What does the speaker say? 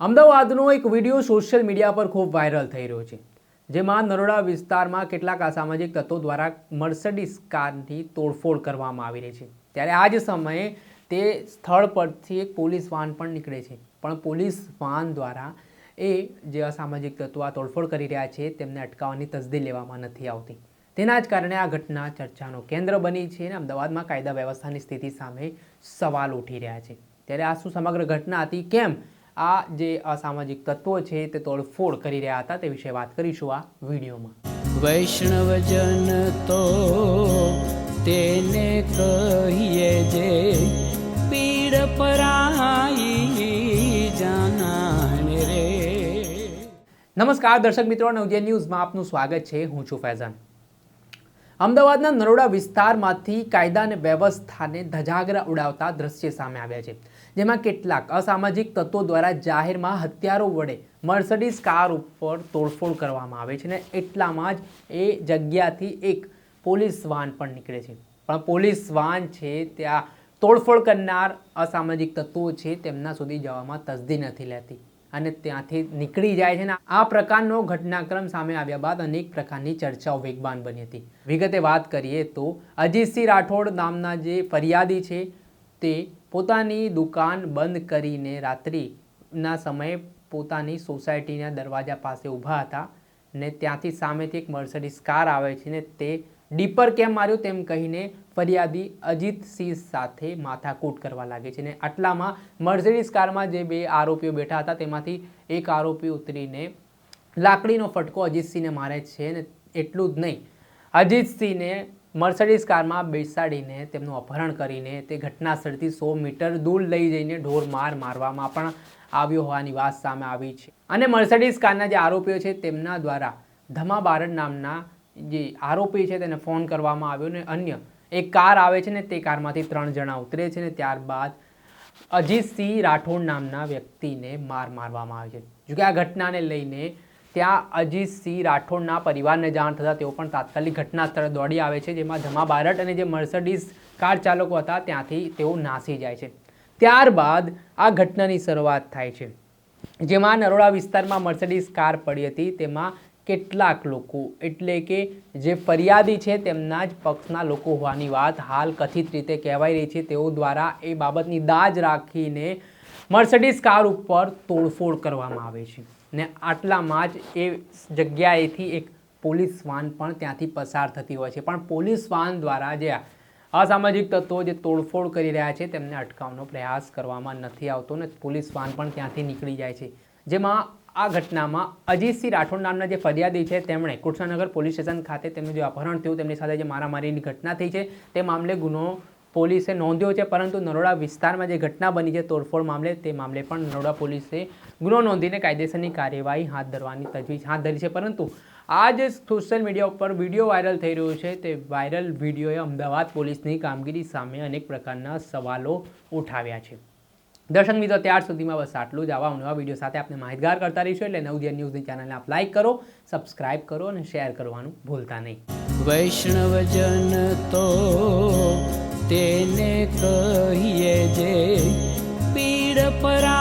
અમદાવાદનો એક video social media પર ખૂબ વાયરલ થઈ રહ્યો છે, જેમાં નરોડા વિસ્તારમાં કેટલાક અસામાજિક તત્વો દ્વારા મર્સડીસ કારની તોડફોડ કરવામાં આવી રહી છે. ત્યારે આ જ સમયે તે સ્થળ પરથી એક પોલીસ વાહન પણ નીકળે છે. પણ પોલીસ વાહન દ્વારા એ જે અસામાજિક તત્વો આ તોડફોડ કરી રહ્યા છે, તેમને અટકાવવાની તસદી લેવામાં નથી આવતી. તેના જ કારણે આ ઘટના ચર્ચાનો કેન્દ્ર બની છે અને અમદાવાદમાં કાયદા વ્યવસ્થાની સ્થિતિ સામે સવાલ ઉઠી રહ્યા છે. ત્યારે આ શું સમગ્ર ઘટના હતી, કેમ આ જે અસામાજિક તત્વો છે તે તોડફોડ કરી રહ્યા હતા તે વિશે વાત કરીશું આ વિડીયોમાં. વૈષ્ણવજન તો તેને કહીએ જે પીડ પરાઈ જાનાને રે. નમસ્કાર દર્શક મિત્રો નવજે ન્યૂઝમાં આપનું સ્વાગત છે. હું છું ફૈઝાન. અમદાવાદના નરોડા વિસ્તારમાંથી કાયદા અને વ્યવસ્થાને ધજાગરા ઉડાવતા દ્રશ્ય સામે આવ્યા છે, જેમાં કેટલાક અસામાજિક તત્વો દ્વારા જાહેરમાં હથિયારો વડે મર્સડીઝ કાર ઉપર તોડફોડ કરવામાં આવે છે અને એટલામાં જ એ જગ્યાથી એક પોલીસ વાન પણ નીકળે છે. પણ પોલીસ વાહન છે, ત્યાં તોડફોડ કરનાર અસામાજિક તત્વો છે, તેમના સુધી જવામાં તસદી નથી લેતી. અને ત્યાંથી નીકળી જાય છે ને આ પ્રકારનો ઘટનાક્રમ સામે આવ્યા બાદ અનેક પ્રકારની ચર્ચાઓ વેગવાન બની હતી. વિગતે વાત કરીએ તો અજીતસિંહ રાઠોડ નામના જે ફરિયાદી છે તે પોતાની દુકાન બંધ કરીને રાત્રિના સમયે પોતાની સોસાયટીના દરવાજા પાસે ઊભા હતા ને ત્યાંથી સામેથી એક મર્સડીસ કાર આવે છે ને તે ડીપર કેમ માર્યું તેમ કહીને ફરિયાદી અજીતસિંહ સાથે માથાકૂટ કરવા લાગે છે ને આટલામાં મર્સિડીઝ કારમાં જે બે આરોપીઓ બેઠા હતા તેમાંથી એક આરોપી ઉતરીને લાકડીનો ફટકો અજીતસિંહને મારે છે ને એટલું જ નહીં. અજીતસિંહને મર્સડીઝ કારમાં બેસાડીને તેમનું અપહરણ કરીને તે ઘટના સ્થળથી સો મીટર દૂર લઈ જઈને ઢોર માર મારવામાં પણ આવ્યો હોવાની વાત સામે આવી છે. અને મર્સડીઝ કારના જે આરોપીઓ છે તેમના દ્વારા ધમા બારડ નામના જે આરોપી છે તેને ફોન કરવામાં આવ્યો ને અન્ય એક કાર આવે છે ને તે કારમાંથી ત્રણ જણા ઉતરે છે ને ત્યારબાદ અજીતસિંહ રાઠોડ નામના વ્યક્તિને માર મારવામાં આવે છે. જોકે આ ઘટનાને લઈને ત્યાં અજીતસિંહ રાઠોડના પરિવારને જાણ થતાં તેઓ પણ તાત્કાલિક ઘટના સ્થળે દોડી આવે છે, જેમાં ધમા બારટ અને જે મર્સડીઝ કાર ચાલકો હતા ત્યાંથી તેઓ નાસી જાય છે. ત્યારબાદ આ ઘટનાની શરૂઆત થાય છે. જેમાં નરોડા વિસ્તારમાં મર્સડીઝ કાર પડી હતી, તેમાં કેટલાક લોકો, એટલે કે જે ફરિયાદી છે તેમના જ પક્ષના લોકો હોવાની વાત હાલ કથિત રીતે કહેવાઈ રહી છે. તેઓ દ્વારા એ બાબતની દાજ રાખીને મર્સડીઝ કાર ઉપર તોડફોડ કરવામાં આવે છે. ને આટલામાં જ એ જગ્યાએથી એક પોલીસ વાન પણ ત્યાંથી પસાર થતી હોય છે. પણ પોલીસ વાન દ્વારા જે અસામાજિક તત્વો જે તોડફોડ કરી રહ્યા છે તેમને અટકાવવાનો પ્રયાસ કરવામાં નથી આવતો ને પોલીસ વાન પણ ત્યાંથી નીકળી જાય છે. જેમાં આ ઘટનામાં અજીતસિંહ રાઠોડ નામના જે ફરિયાદી છે, તેમણે કૃષ્ણનગર પોલીસ સ્ટેશન ખાતે તેમનું જે અપહરણ થયું, તેમની સાથે જે મારામારીની ઘટના થઈ છે, તે મામલે ગુનો પોલીસે નોંધ્યો છે, પરંતુ નરોડા વિસ્તારમાં જે ઘટના બની છે, તોડફોડ મામલે, તે મામલે પણ નરોડા પોલીસે ગુનો નોંધીને કાયદેસરની કાર્યવાહી હાથ ધરવાની તજવીજ હાથ ધરી છે, પરંતુ આ જે સોશિયલ મીડિયા ઉપર વીડિયો વાયરલ થઈ રહ્યો છે, તે વાયરલ વિડીયોએ અમદાવાદ પોલીસની કામગીરી સામે અનેક પ્રકારના સવાલો ઉઠાવ્યા છે. દર્શક મિત્રો, ત્યાર સુધીમાં બસ આટલું જ. આવા નવા વીડિયો સાથે આપણે માહિતગાર કરતા રહીશું એટલે નવજીવન ન્યૂઝની ચેનલને આપ લાઈક કરો સબસ્ક્રાઇબ કરો અને શેર કરવાનું ભૂલતા નહીં. વૈષ્ણવજન તો તેને કહીએ જે, પીડ પરાઈ